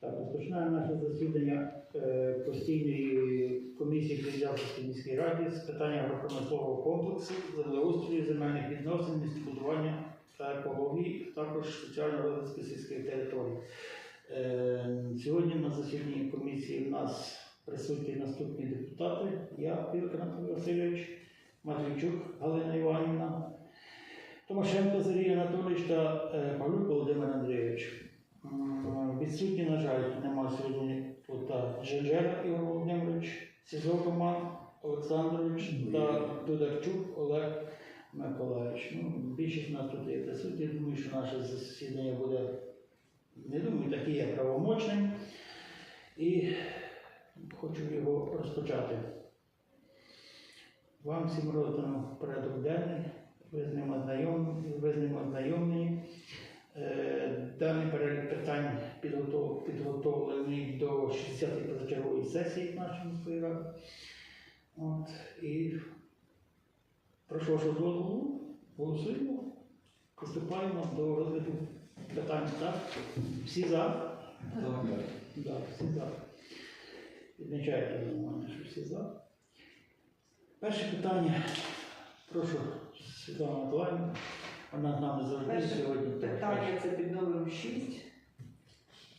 Так, розпочинаємо наше засідання е, постійної комісії Ялтинській міській раді з питання агропромислового комплексу, землеустрою, земельних відносин, містобудування та екології, також соціального розвитку сільських територій. Е, Сьогодні на засіданні комісії в нас присутні наступні депутати. Я, Пілк Анатолій Васильович, Матвійчук Галина Іванівна, Томашенко Сергій Анатолійович та е, Павлюк Володимир Андрійович. Відсутні, на жаль, нема сьогодні та Жежера Ігор Володимирович, Сізов Роман Олександрович та Дударчук Олег Миколаївич. Ну, більшість нас тут є присутні. Думаю, що наше засідання буде, не думаю, таке є правомочним. І хочу його розпочати. Вам всім роздано порядок денний, ви з ним ознайомлені, ви з ним ознайомлені. Даний перелік питань підготовлений до 60-ї позачергової сесії нашої міської ради. От, і прошу вашого дозволу, голосуємо, приступаємо до розгляду питань. Так? Всі за? Да, всі за. Відмічайте за мене, що всі за. Перше питання. Прошу, Світлана Миколаївна. Вона з нами завжди сьогодні. Питання це 6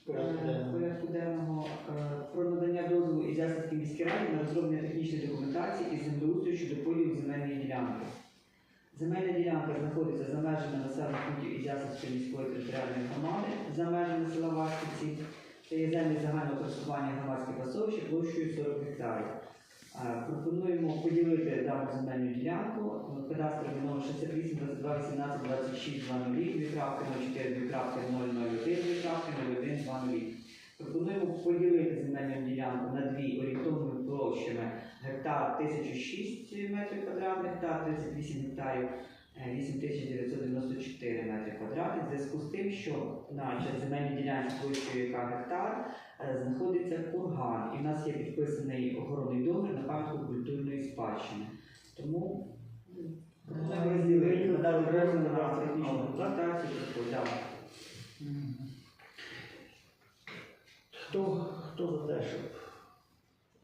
порядку денного. порядку денного е, про надання дозволу Ізяславській міській раді на розроблення технічної документації із землеустрою щодо поділу земельної ділянки. Земельна ділянка знаходиться за межами населених пунктів Ізяславської міської територіальної громади, за межами села Вашківці. Це є землі загального користування громадських пасовища площею 40 гектарів. Е, Пропонуємо поділити дану земельну ділянку. Е, Кадастровий номер 68 22 18 26 00, 2.04, 2.001, 2.01, 20. Пропонуємо поділити земельну ділянку на дві орієнтовними площами гектар 1006 метрів квадратних та 38 гектарів е, 8994 метри квадратних. В зв'язку з тим, що на земельній ділянці площею яка гектар е, знаходиться курган, і в нас є підписаний охоронний договір на пам'ятку культурної спадщини. Тому розділити дозвіл на технічну документацію. так. Хто, хто за те, щоб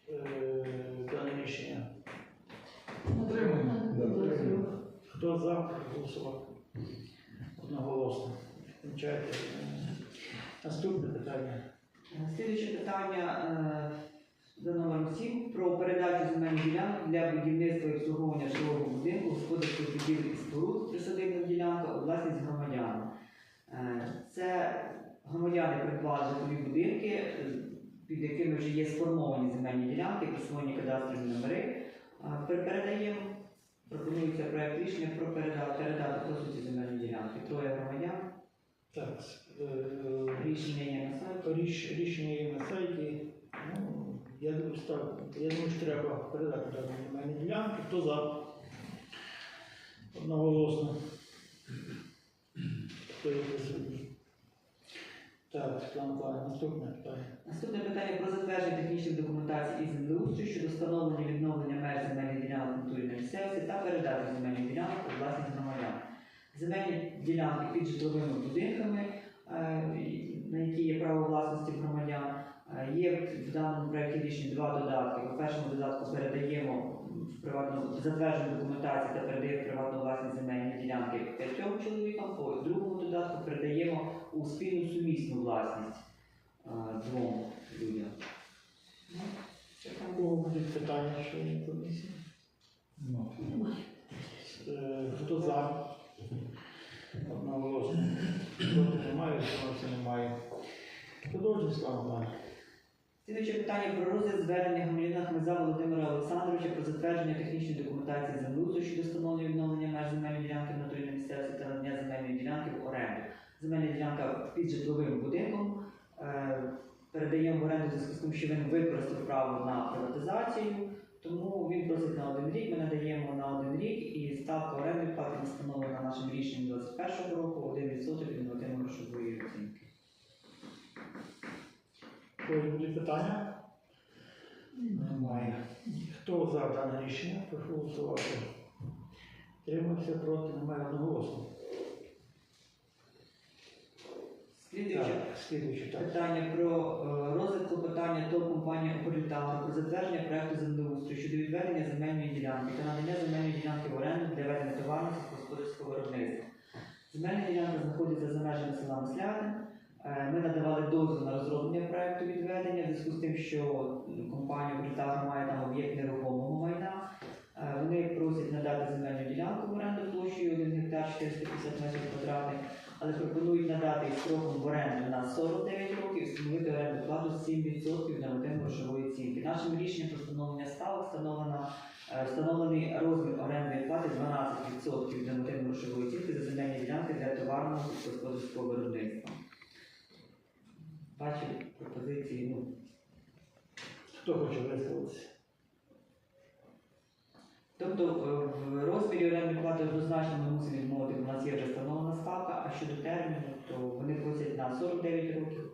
е, дане рішення? Хто за проголосувати? Одноголосно. Відмічайте. Наступне питання. Слідуюче питання е, за номером 7 про передачу земельних ділянок для будівництва і обслуговування житлового будинку, господарських будівель і споруд присадибних ділянок у власність громадян. Е, Це громадяни придбали житлові будинки, е, під якими вже є сформовані земельні ділянки, присвоєні кадастрові номери. Передаємо, пропонується проект рішення про передати, передати по суті земельні ділянки. Троє громадян. Так, е, Рішення є на сайті. Ріш, рішення є на сайті. Ну, я думаю, став, я думаю, що треба передати дані земельні ділянки. Хто за? Одноголосно. Хто є присутній? Так, наступне питання. Наступне питання про затвердження технічних документацій і землеустрою щодо встановлення відновлення меж земельних ділянок в натурі на місцевості та передачі земельних ділянок у власність громадян. Земельні ділянки під житловими будинками, на які є право власності громадян. Е, Є в даному проєкті рішення два додатки. По першому додатку передаємо в приватну затверджену документацію та передаємо в приватну власність земельні ділянки п'ятьом чоловікам. По другому додатку передаємо у спільну сумісну власність е, двом людям. Ну, будуть питання членів комісії? Е, Хто за? Одноголосно. Проти немає, утримався немає. Слава Миколаївна. Слідуюче питання про розгляд звернення громадянина Хмеза Володимира Олександровича про затвердження технічної документації землеустрою щодо встановлення відновлення меж земельної ділянки в натурі на місцевості та надання земельної ділянки в оренду. Земельна ділянка під житловим будинком. Е, Передаємо в оренду зв'язку з тим, що він використав право на приватизацію, тому він просить на один рік, ми надаємо на один рік і ставка оренди плати встановлена нашим рішенням 2021 року 1% Когось будуть питання? Немає. Хто за дане рішення? Прошу голосувати. Тримався проти, немає одноголосно. Слідуюче Так, слідуюче, так. питання про е, розгляд клопотання ТОВ компанії «Околітагро» про затвердження проекту землеустрою щодо відведення земельної ділянки та надання земельної ділянки в оренду для ведення товарного господарського виробництва. Земельна ділянка знаходиться за межами села Маслятин. Е, Ми надавали дозвіл на розроблення проекту відведення в зв'язку з тим, що компанія «Околітагро» має там об'єкт нерухомого майна. Е, Вони просять надати земельну ділянку в оренду площею 1 гектар 450 метрів квадратних але пропонують надати строком в оренду на 49 років і встановити оренду плату 7% нормативно грошової оцінки. Нашим рішенням про встановлення ставок встановлено, е, встановлений розмір орендної плати 12% нормативно грошової оцінки за земельні ділянки для товарного господарського виробництва. Бачив пропозиції, ну, Хто хоче висловитися? Тобто е, в розмірі орендної плати однозначно ми мусимо відмовити, у нас є вже встановлена ставка, а щодо терміну, то вони просять на 49 років,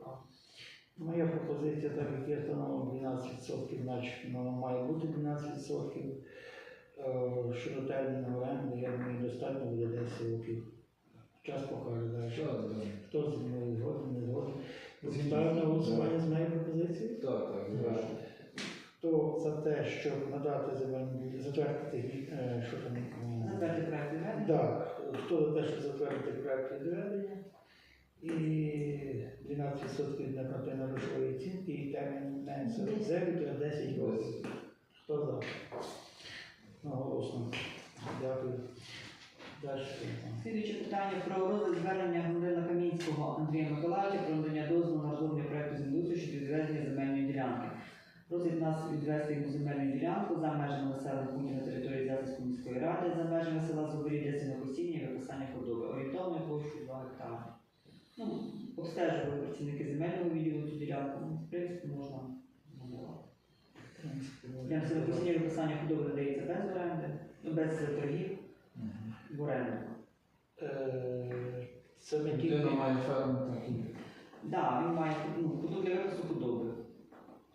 Моя пропозиція, так як я встановив 12%, значить воно має бути 12%. Е, Щодо терміну оренди, я думаю, достатньо буде 10 років. Час покаже. Хто зі мною згоден, не згоден. Ставимо на голосування з моєю пропозицією? Так, так, Так. Хто за те, щоб надати земельну затвердити, е, що там? м, затвердити проект відведення. Так, хто за те, щоб затвердити проект відведення і 12% від нормативної грошової оцінки і термін не 49, а 10 років. Хто за? Наголосно. Дякую. Далі. Слідуюче питання про розгляд звернення громадянина Камінського Андрія Миколаївича про надання дозволу на розроблення проекту землеустрою щодо відведення земельної ділянки. Просить нас відвести йому земельну ділянку за межами населених пунктів на території Засівської міської ради, за межами села Зуборі для сінокосіння і виписання худоби. Орієнтовною площею 2 гектари. Ну, обстежували працівники земельного відділу цю ділянку. Ну, В принципі, можна надавати. Для сінокосіння і виписання худоби надається без оренди, ну, без торгів в оренду. Е, Це тільки. Людина має ферму. Так, він має ну, для випуску худоби.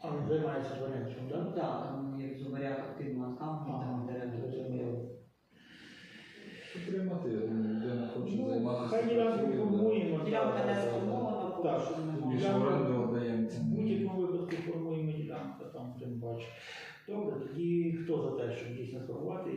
А він займається тваринством, Так, так? да, там є в зубарях активно там, там дерева. зрозуміло. Підтримати, я думаю, людина хоче Ну, займатися. Хай ділянку працює, формуємо. Ділянка не сформована, поки Так. що Тобі немає. ж в оренду віддаємо будь-якому випадку формуємо ділянку, там тим бачу. Добре, тоді хто за те, щоб дійсно формувати